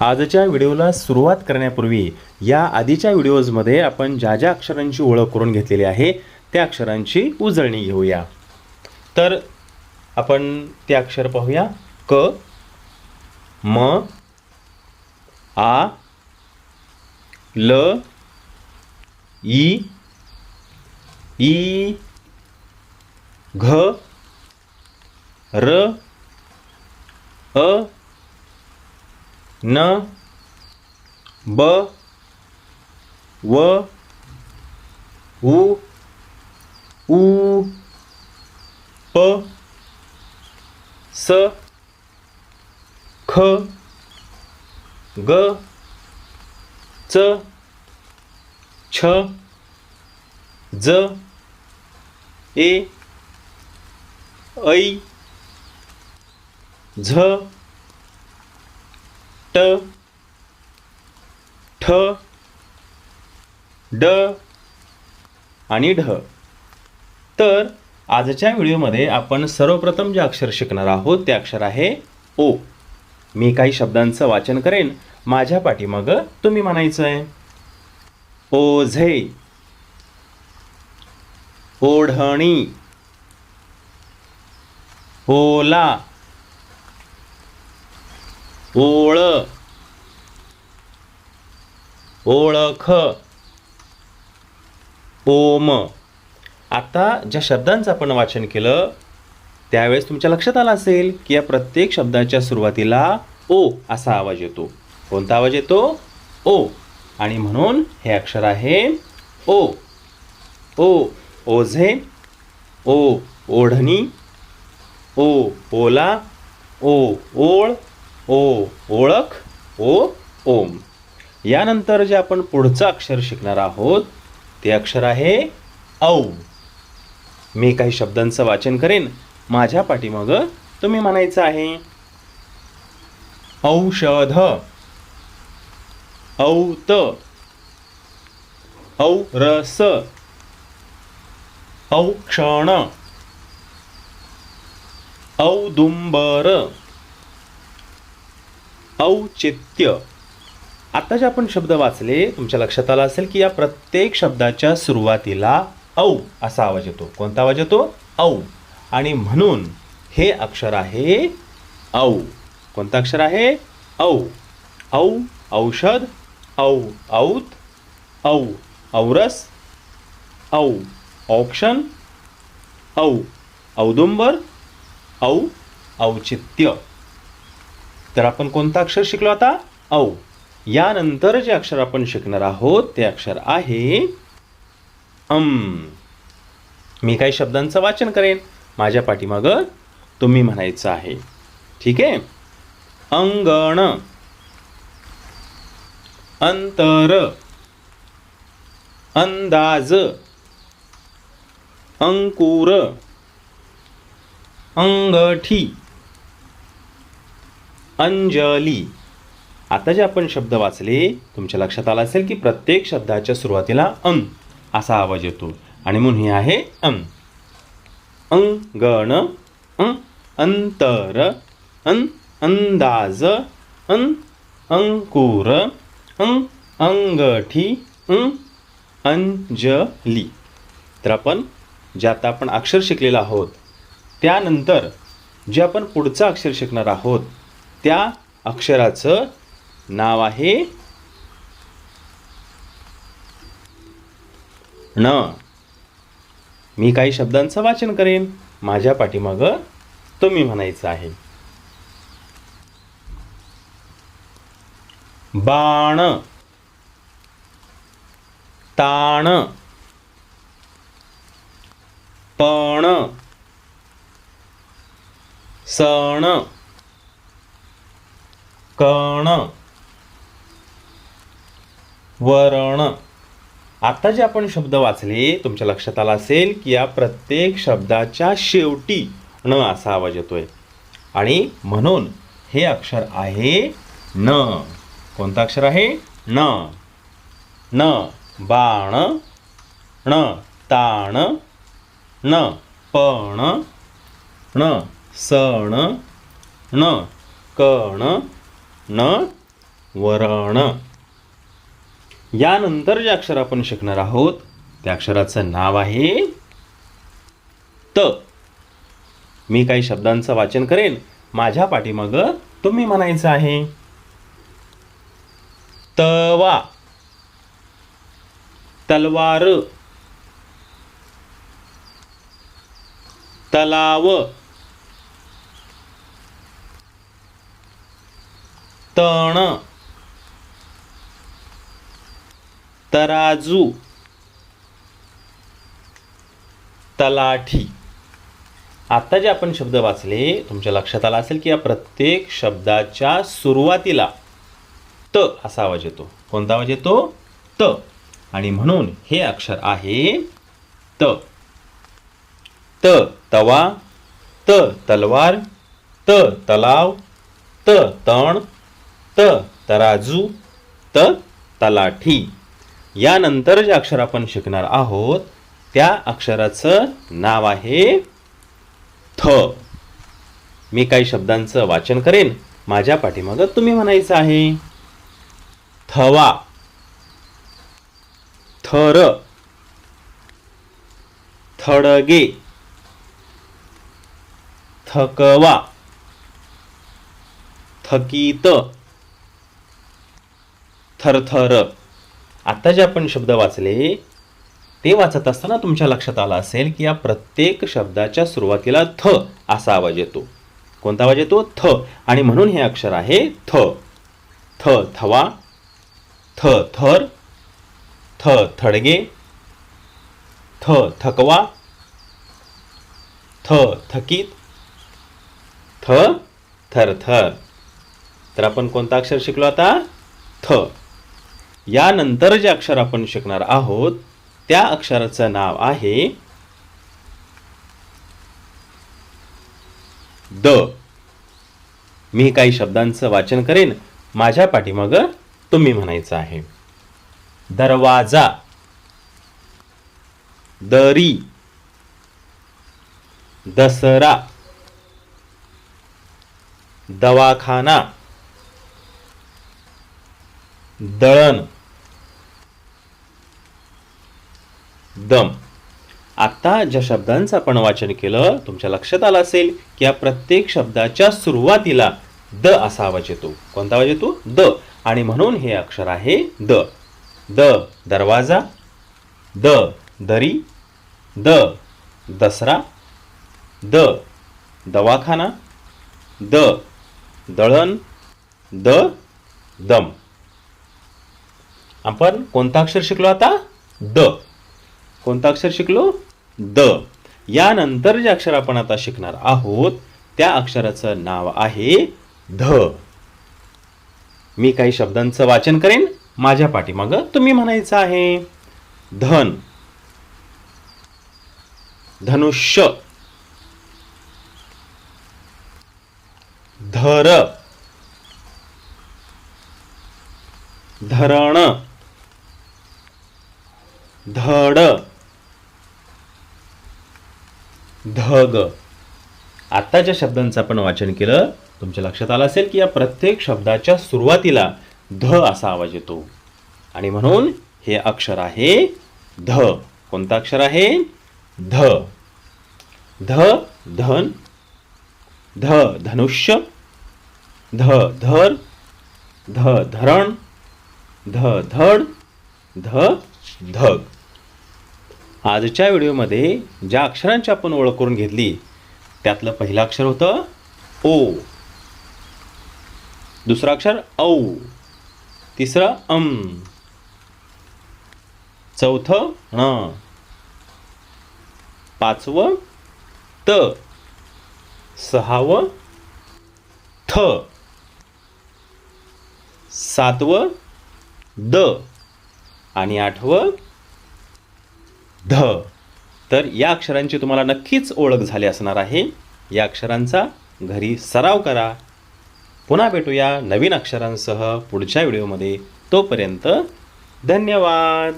आजच्या व्हिडिओला सुरुवात करण्यापूर्वी या आधीच्या व्हिडिओजमध्ये आपण ज्या ज्या अक्षरांची ओळख करून घेतलेली आहे त्या अक्षरांची उजळणी घेऊया. तर आपण ते अक्षर पाहूया. क म आ ल ई ई घ र अ न ब व उ ऊ प स ख ग च छ ज ए ऐ झ ट ठ ड आणि ढ. तर आजच्या व्हिडिओमध्ये आपण सर्वप्रथम जे अक्षर शिकणार आहोत ते अक्षर आहे ओ. मी काही शब्दांचं वाचन करेन माझ्या पाठीमागं तुम्ही म्हणायचं आहे ओझे. ओढणी. ओला. ओळ. ओळख. ओम. आता ज्या शब्दांचं आपण वाचन केलं त्यावेळेस तुमच्या लक्षात आलं असेल की या प्रत्येक शब्दाच्या सुरुवातीला ओ असा आवाज येतो. कोणता आवाज येतो? ओ. आणि म्हणून हे अक्षर आहे ओ. ओ. ओझे. ओ. ओढणी. ओ. ओला. ओ. ओळ. ओ ओळख ओ ओम. यानंतर जे आपण पुढचं अक्षर शिकणार आहोत ते अक्षर आहे औ मी काही शब्दांचं वाचन करेन माझ्या पाठीमागं तुम्ही म्हणायचं आहे. औषध. औत. औरस. औक्षण. औदुंबर. औचित्य. आत्ता जे आपण शब्द वाचले तुमच्या लक्षात आला असेल की या प्रत्येक शब्दाच्या सुरुवातीला औ असा आवाज येतो. कोणता आवाज येतो? औ. आणि म्हणून हे अक्षर आहे औ. कोणतं अक्षर आहे? औ. औ औषध औ औत औ औरस औ औक्षण औ औदुंबर औ औचित्य. तर आपण कोणतं अक्षर शिकलो आता? औ. यानंतर जे अक्षर आपण शिकणार आहोत ते अक्षर आहे अम मी काही शब्दांचं वाचन करेन. माझ्या पाठीमागं तुम्ही म्हणायचं आहे. ठीक आहे? अंगण. अंतर. अंदाज. अंकुर. अंगठी. अंजली. आता जे आपण शब्द वाचले तुमच्या लक्षात आला असेल की प्रत्येक शब्दाच्या सुरुवातीला अं असा आवाज येतो. आणि म्हणून हे आहे अं. अंगण अं अंतर अं अंदाज अं अंकुर अं अंगठी अं अंजली. तर आपण जे आता आपण अक्षर शिकलेलं आहोत त्यानंतर जे आपण पुढचं अक्षर शिकणार आहोत त्या अक्षराचं नाव आहे न. मी काही शब्दांचं वाचन करेन. माझ्या पाठीमागं तुम्ही म्हणायचं आहे. बाण. ताण. पण. सण. कण. वरण. आता जे आपण शब्द वाचले तुमच्या लक्षात आला असेल की या प्रत्येक शब्दाच्या शेवटी न असा आवाज येतोय. आणि म्हणून हे अक्षर आहे न. कोणतं अक्षर आहे? न. न. बाण. न. ताण. न. पण. न. सण. न. कण. न वरण. यानंतर जे अक्षर आपण शिकणार आहोत त्या अक्षराचं नाव आहे त. मी काही शब्दांचं वाचन करेन माझ्या पाठीमागं तुम्ही म्हणायचं आहे. तवा. तलवार. तलाव. तण. तराजू. तलाठी. आत्ता जे आपण शब्द वाचले तुमच्या लक्षात आला असेल की या प्रत्येक शब्दाच्या सुरुवातीला त असा आवाज येतो. कोणता आवाज येतो? त. आणि म्हणून हे अक्षर आहे त. त तवा त तलवार त तलाव त तण त तराजू त तलाठी. यानंतर जे अक्षर आपण शिकणार आहोत त्या अक्षराचं नाव आहे थ. मी काही शब्दांचं वाचन करेन. माझ्या पाठीमागं तुम्ही म्हणायचं आहे. थवा. थर. थडगे. थकवा. थकीत. थरथर. आता जे आपण शब्द वाचले ते वाचत असताना तुमच्या लक्षात आलं असेल की या प्रत्येक शब्दाच्या सुरुवातीला थ असा आवाज येतो. कोणता आवाज येतो? थ. आणि म्हणून हे अक्षर आहे थ. थ थवा थ थर थ थडगे थ थकवा थ थकीत थ थरथर. तर आपण कोणता अक्षर शिकलो आता? थ. यानंतर जे अक्षर आपण शिकणार आहोत त्या अक्षराचं नाव आहे द. मी काही शब्दांचं वाचन करेन. माझ्या पाठीमागं तुम्ही म्हणायचं आहे. दरवाजा. दरी. दसरा. दवाखाना. दळण. दम. आत्ता ज्या शब्दांचं आपण वाचन केलं तुमच्या लक्षात आलं असेल की या प्रत्येक शब्दाच्या सुरुवातीला द असा आवाज येतो. कोणता आवाज येतो? द. आणि म्हणून हे अक्षर आहे द. द दरवाजा. द दरी. द दसरा. द दवाखाना. द दळण. द दम. आपण कोणता अक्षर शिकलो आता? द. कोणता अक्षर शिकलो? द. यानंतर जे अक्षर आपण आता शिकणार आहोत त्या अक्षराचं नाव आहे ध. मी काही शब्दांचं वाचन करेन माझ्या पाठीमागं तुम्ही म्हणायचं आहे. धन. धनुष्य. धर. धरण. धड. धग आता ज्या शब्दांचं आपण वाचन केलं तुमच्या लक्षात आलं असेल की या प्रत्येक शब्दाच्या सुरुवातीला ध असा आवाज येतो. आणि म्हणून हे अक्षर आहे ध. कोणतं अक्षर आहे? ध. ध धन. ध धनुष्य. ध धर. ध धरण. ध धड. ध धग आजच्या व्हिडिओमध्ये ज्या अक्षरांची आपण ओळख करून घेतली त्यातलं पहिलं अक्षर होतं ओ. दुसरं अक्षर औ. तिसरं अम चौथं ण. पाचवं त. सहावं थ. सातवं द. आणि आठवं ध. तर या अक्षरांची तुम्हाला नक्कीच ओळख झाली असणार आहे. या अक्षरांचा घरी सराव करा. पुन्हा भेटूया नवीन अक्षरांसह पुढच्या व्हिडिओमध्ये. तोपर्यंत धन्यवाद.